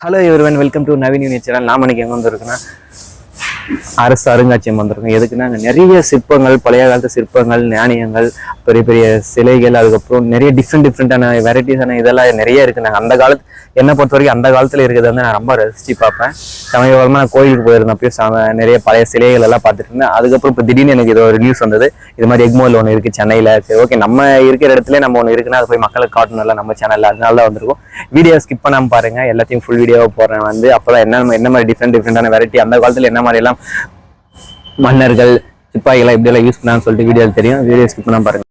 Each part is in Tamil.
Hello everyone welcome to Naveen unit channel நாம இன்னைக்கு எங்கே வந்திருக்குன்னா அரசு அருங்காட்சியகம் வந்திருக்கோம். எதுக்குன்னா அங்க நிறைய சிற்பங்கள் பழைய காலத்து சிற்பங்கள் நாணயங்கள் பெரிய பெரிய சிலைகள் அதுக்கப்புறம் நிறைய டிஃப்ரெண்ட் டிஃப்ரெண்டான வெரைட்டிஸான இதெல்லாம் நிறைய இருக்கு. நாங்கள் அந்த காலத்து என்னை பொறுத்த வரைக்கும் அந்த காலத்தில் இருக்கிறது வந்து நான் ரொம்ப ரசிச்சு பார்ப்பேன். சமயபுரமாக நான் கோயிலுக்கு போயிருந்தப்பயும் சம நிறைய பழைய சிலைகள் எல்லாம் பார்த்துட்டு இருந்தேன். அதுக்கப்புறம் இப்போ திடீர்னு எனக்கு இது ஒரு நியூஸ் வந்தது. இது மாதிரி எக்மோல் ஒன்று இருக்குது சென்னையில். சரி ஓகே நம்ம இருக்கிற இடத்துல நம்ம ஒன்று இருக்குன்னா அது போய் மக்களுக்கு காட்டணும்ல நம்ம சேனலில் அதனால தான் வந்திருக்கோம். வீடியோ ஸ்கிப் பண்ணாமல் பாருங்கள் எல்லாத்தையும் ஃபுல் வீடியோவாக போடுறேன் வந்து. அப்பதான் என்ன என்ன மாதிரி டிஃப்ரெண்ட் டிஃப்ரெண்டான வெரைட்டி அந்த காலத்தில் என்ன மாதிரி எல்லாம் மன்னர்கள் சிப்பாய்கள் இப்படி எல்லாம் யூஸ் பண்ணான்னு சொல்லிட்டு வீடியோ தெரியும். வீடியோ ஸ்கிப் பண்ணாம பாருங்க.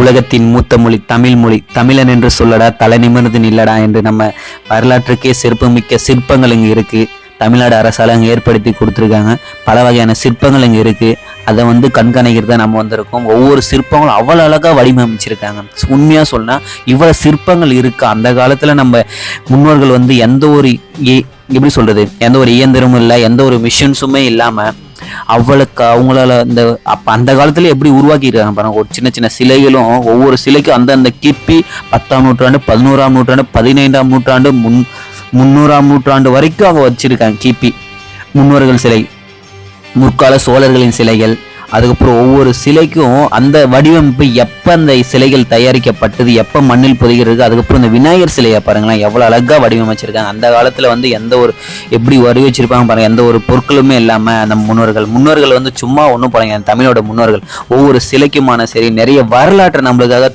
உலகத்தின் மூத்த மொழி தமிழ் மொழி. தமிழன் என்று சொல்லடா தலை நிமிர்ந்து நில்லடா என்று நம்ம வரலாற்றுக்கே சிறப்புமிக்க சிற்பங்கள் இங்கே இருக்குது தமிழ்நாடு அரசால் அங்கே ஏற்படுத்தி கொடுத்துருக்காங்க. பல வகையான சிற்பங்கள் இங்கே இருக்குது அதை வந்து கண்காணிக்கிறது தான் நம்ம வந்திருக்கோம். ஒவ்வொரு சிற்பங்களும் அவ்வளோ அழகாக வடிவமைச்சிருக்காங்க. உண்மையாக சொன்னால் இவ்வளோ சிற்பங்கள் இருக்குது அந்த காலத்தில் நம்ம முன்னோர்கள் வந்து எந்த ஒரு எப்படி சொல்கிறது எந்த ஒரு இயந்திரமும் இல்லை எந்த ஒரு மிஷின்ஸுமே இல்லாமல் அவ்வளோக்கு அவங்களால இந்த அப்போ அந்த காலத்தில் எப்படி உருவாக்கியிருக்காங்க பாருங்க. ஒரு சின்ன சின்ன சிலைகளும் ஒவ்வொரு சிலைக்கும் அந்தந்த கிப்பி பத்தாம் நூற்றாண்டு பதினோராம் நூற்றாண்டு பதினைந்தாம் நூற்றாண்டு முன் முன்னூறாம் நூற்றாண்டு வரைக்கும் அவங்க வச்சிருக்காங்க கிபி. முன்னோர்கள் சிலை முற்கால சோழர்களின் சிலைகள். அதுக்கப்புறம் ஒவ்வொரு சிலைக்கும் அந்த வடிவமைப்பு எப்போ அந்த சிலைகள் தயாரிக்கப்பட்டது எப்போ மண்ணில் புதைகிறது அதுக்கப்புறம் இந்த விநாயகர் சிலையை பாருங்களேன் எவ்வளோ அழகாக வடிவமைச்சிருக்காங்க. அந்த காலத்தில் வந்து எந்த ஒரு எப்படி வடிவமைச்சிருப்பாங்க பாருங்க எந்த ஒரு பொருட்களுமே இல்லாமல் அந்த முன்னோர்கள் முன்னோர்கள் வந்து சும்மா ஒன்றும் பாருங்க தமிழோட முன்னோர்கள். ஒவ்வொரு சிலைக்குமான சரி நிறைய வரலாற்றை நம்மளுக்காக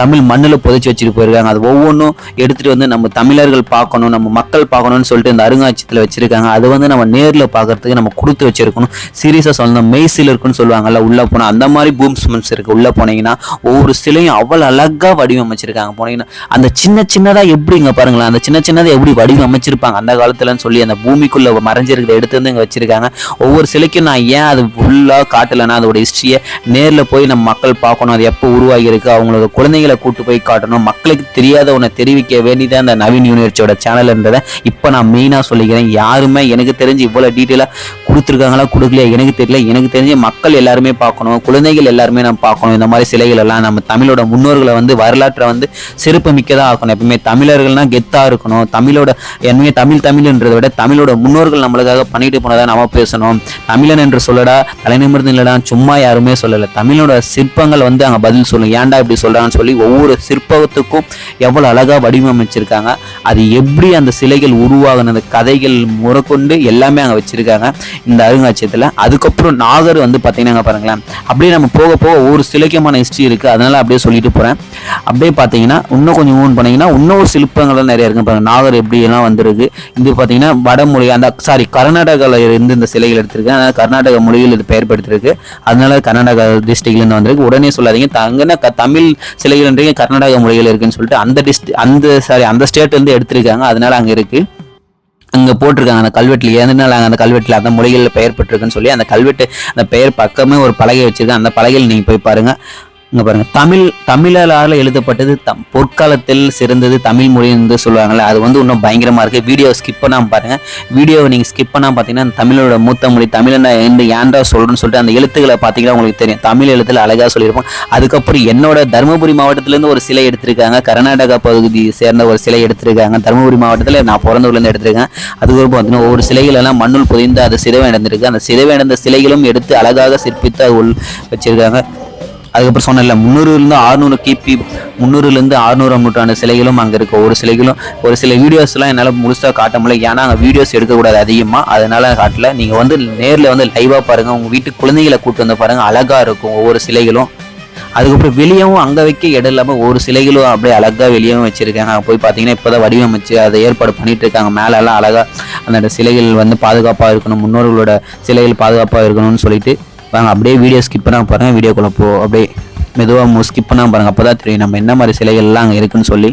தமிழ் மண்ணில் புதைச்சி வச்சுட்டு போயிருக்காங்க. அது ஒவ்வொன்றும் எடுத்துகிட்டு வந்து நம்ம தமிழர்கள் பார்க்கணும் நம்ம மக்கள் பார்க்கணும்னு சொல்லிட்டு இந்த அருங்காட்சியத்தில் வச்சுருக்காங்க. அது வந்து நம்ம நேரில் பார்க்கறதுக்கு நம்ம கொடுத்து வச்சிருக்கணும். சீரியஸாக சொல்லணும் மெய்சில் இருக்குன்னு சொல்லுவாங்கல்ல உள்ளே போனால் அந்த மாதிரி பூம்ஸ்மெண்ட்ஸ் இருக்குது உள்ளே போனீங்கன்னா ஒவ்வொரு சிலையும் அவ்வளோ அழகாக வடிவமைச்சிருக்காங்க. போனீங்கன்னா அந்த சின்ன சின்னதாக எப்படிங்க பாருங்களேன் அந்த சின்ன சின்னதாக எப்படி வடிவமைச்சிருப்பாங்க. அந்த காலத்துலன்னு சொல்லி அந்த பூமிக்குள்ளே மறைஞ்சிருக்கிறத எடுத்து வந்து இங்கே வச்சிருக்காங்க. ஒவ்வொரு சிலைக்கும் நான் ஏன் அது ஃபுல்லாக காட்டலைன்னா அதோட ஹிஸ்ட்ரியை நேரில் போய் நம்ம மக்கள் பார்க்கணும். அது எப்போ உருவாகியிருக்கு அவங்களோட குழந்தைகளை கூட்டு போய் காட்டணும். மக்களுக்கு தெரியாத ஒன்றை தெரிவிக்க வேண்டியதான் அந்த நவீன் யூனிவர்சிட்டியோட சேனல்ன்றதை இப்போ நான் மெயினாக சொல்லிக்கிறேன். யாருமே எனக்கு தெரிஞ்சு இவ்வளோ டீட்டெயிலாக கொடுத்துருக்காங்களா கொடுக்கலையா எனக்கு தெரியல. எனக்கு தெரிஞ்ச மக்கள் எல்லாருமே பார்க்கணும் குழந்தைகள் எல்லாருமே நம்ம பார்க்கணும். இந்த மாதிரி சிலைகள் எல்லாம் நம்ம தமிழோட முன்னோர்களை வந்து வரலாற்றை வந்து சிறப்பு மிக்கதாக ஆக்கணும். எப்பவுமே தமிழர்கள்னா கெத்தாக இருக்கணும். தமிழோட என்னமே தமிழ் தமிழ்ன்றதை விட தமிழோட முன்னோர்கள் நம்மளுக்காக பண்ணிட்டு போனதாக நம்ம பேசணும். தமிழன் என்று சொல்லடா தலைநிமிர்ந்து இல்லடா சும்மா யாருமே சொல்லலை. தமிழோட சிற்பங்கள் வந்து அங்கே பதில் சொல்லும் ஏன்டா இப்படி சொல்கிறான்னு சொல்லி ஒவ்வொரு சிற்பத்துக்கும் எவ்வளோ அழகாக வடிவமைச்சிருக்காங்க. அது எப்படி அந்த சிலைகள் உருவாகுனது கதைகள் முறைக்கொண்டு எல்லாமே அங்கே வச்சுருக்காங்க. இந்த அருங்காட்சியகத்தில். அதுக்கப்புறம் நாகர் வந்து பார்த்தீங்கன்னா பாருங்களேன். அப்படியே நம்ம போக போக ஒவ்வொரு சிலக்கியமான ஹிஸ்ட்ரி இருக்குது அதனால அப்படியே சொல்லிட்டு போகிறேன் அப்படியே பார்த்தீங்கன்னா இன்னும் கொஞ்சம் மூவ் பண்ணீங்கன்னா இன்னொரு சிற்பங்கள்லாம் நிறைய இருக்கு பாருங்கள் நாகர் எப்படி எல்லாம் வந்திருக்கு. இது பார்த்தீங்கன்னா வடமொழி அந்த சாரி கர்நாடகாவில் இருந்து இந்த சிலைகள் எடுத்திருக்கு. அதனால் கர்நாடக மொழியில் இது பெயர் படுத்திருக்கு அதனால கர்நாடகா டிஸ்ட்ரிக்ட்லேருந்து வந்திருக்கு. உடனே சொல்லாதீங்க. தங்கன்னா க- தமிழ் சிலைகள்ன்றீங்க கர்நாடக மொழியில் இருக்குன்னு சொல்லிட்டு அந்த டிஸ்ட் அந்த சாரி அந்த ஸ்டேட்லேருந்து எடுத்திருக்காங்க. அதனால் அங்கே இருக்குது அங்கே போட்டிருக்காங்க. அந்த கல்வெட்டில் ஏதனால அந்த கல்வெட்டில் அந்த மொழிகளில் பெயர் பெற்றிருக்குன்னு சொல்லி அந்த கல்வெட்டு அந்த பெயர் பக்கமே ஒரு பலகை வச்சிருக்காங்க அந்த பலகையில் நீங்கள் போய் பாருங்க. இங்கே பாருங்கள் தமிழ் தமிழரால் எழுதப்பட்டது தம் பொற்காலத்தில் சிறந்தது தமிழ் மொழி என்று சொல்லுவாங்கள்ல அது வந்து இன்னும் பயங்கரமாக இருக்குது வீடியோ ஸ்கிப் பண்ணாமல் பாருங்கள் வீடியோவை நீங்கள் ஸ்கிப் பண்ணால் பார்த்தீங்கன்னா தமிழோட மூத்த மொழி தமிழனை என்று ஏன்டா சொல்கிறேன்னு சொல்லிட்டு அந்த எழுத்துக்களை பார்த்தீங்கன்னா உங்களுக்கு தெரியும். தமிழ் எழுத்தில் அழகாக சொல்லியிருப்போம் அதுக்கப்புறம் என்னோட தருமபுரி மாவட்டத்திலேருந்து ஒரு சிலை எடுத்திருக்காங்க. கர்நாடகா பகுதியை சேர்ந்த ஒரு சிலை எடுத்திருக்காங்க. தருமபுரி மாவட்டத்தில் நான் பிறந்தூர்லேருந்து எடுத்திருக்கேன். அதுக்கப்புறம் பார்த்தீங்கன்னா ஒவ்வொரு சிலைகளெல்லாம் மண்ணுள் புதைந்து அது சிதவை நடந்திருக்கு அந்த சிதவை நடந்த சிலைகளும் எடுத்து அழகாக சிற்பித்து உள் வச்சிருக்காங்க. அதுக்கப்புறம் சொன்னல முந்நூறுலேருந்து ஆறுநூறு கிபி முந்நூறுலேருந்து ஆறுநூறாம் நூற்றாண்டு சிலைகளும் அங்கே இருக்க. ஒரு சிலைகளும் ஒரு சில வீடியோஸ்லாம் என்னால் முழுசாக காட்ட முடியல. ஏன்னா அங்கே வீடியோஸ் எடுக்கக்கூடாது அதிகமாக அதனால் காட்டல. நீங்கள் வந்து நேரில் வந்து லைவாக பாருங்கள் உங்கள் வீட்டு குழந்தைகளை கூட்டு வந்து பாருங்கள் அழகாக இருக்கும் ஒவ்வொரு சிலைகளும். அதுக்கப்புறம் வெளியவும் அங்கே வைக்க இடம் இல்லாமல் ஒரு சிலைகளும் அப்படியே அழகாக வெளியவும் வச்சுருக்காங்க. அங்கே போய் பார்த்தீங்கன்னா இப்போ தான் வடிவமைச்சு அதை ஏற்பாடு பண்ணிகிட்ருக்காங்க இருக்காங்க. மேலெல்லாம் அழகாக அந்த சிலைகள் வந்து பாதுகாப்பாக இருக்கணும். முன்னோர்களோட சிலைகள் பாதுகாப்பாக இருக்கணும்னு சொல்லிட்டு வாங்க அப்படியே வீடியோ ஸ்கிப் பண்ணாம பாருங்கள் வீடியோக்குள்ளே போ அப்படியே மெதுவாக ஸ்கிப் பண்ணாமல் பாருங்கள் அப்போ தான் தெரியும் நம்ம என்ன மாதிரி சிலைகள்லாம் அங்கே இருக்குதுன்னு சொல்லி.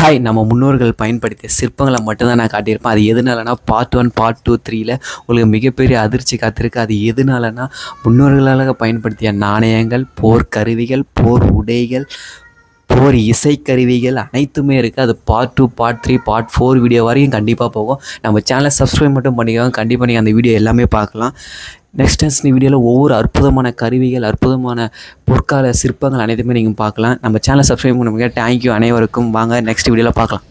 ஹாய் நம்ம முன்னோர்கள் பயன்படுத்திய சிற்பங்களை மட்டும்தான் நான் காட்டியிருப்பேன். அது எதுனாலனா பார்ட் ஒன் பார்ட் டூ த்ரீல உங்களுக்கு மிகப்பெரிய அதிர்ச்சி காத்திருக்கு. அது எதுனாலனா முன்னோர்களால் பயன்படுத்திய நாணயங்கள் போர் கருவிகள் போர் உடைகள் போர் இசைக்கருவிகள் அனைத்துமே இருக்குது அது part two part three part four video வரையும் கண்டிப்பாக போகும். நம்ம சேனலை சப்ஸ்கிரைப் மட்டும் பண்ணிக்கோங்க. கண்டிப்பாக நீங்கள் அந்த வீடியோ எல்லாமே பார்க்கலாம். நெக்ஸ்ட் டைம்ஸ் நீ வீடியோவில் ஒவ்வொரு அற்புதமான கருவிகள் அற்புதமான பொற்கால சிற்பங்கள் அனைத்துமே நீங்கள் பார்க்கலாம். நம்ம சேனலை சப்ஸ்கிரைப் பண்ணுங்க தேங்க்யூ அனைவருக்கும். வாங்க நெக்ஸ்ட் வீடியோவில் பார்க்கலாம்.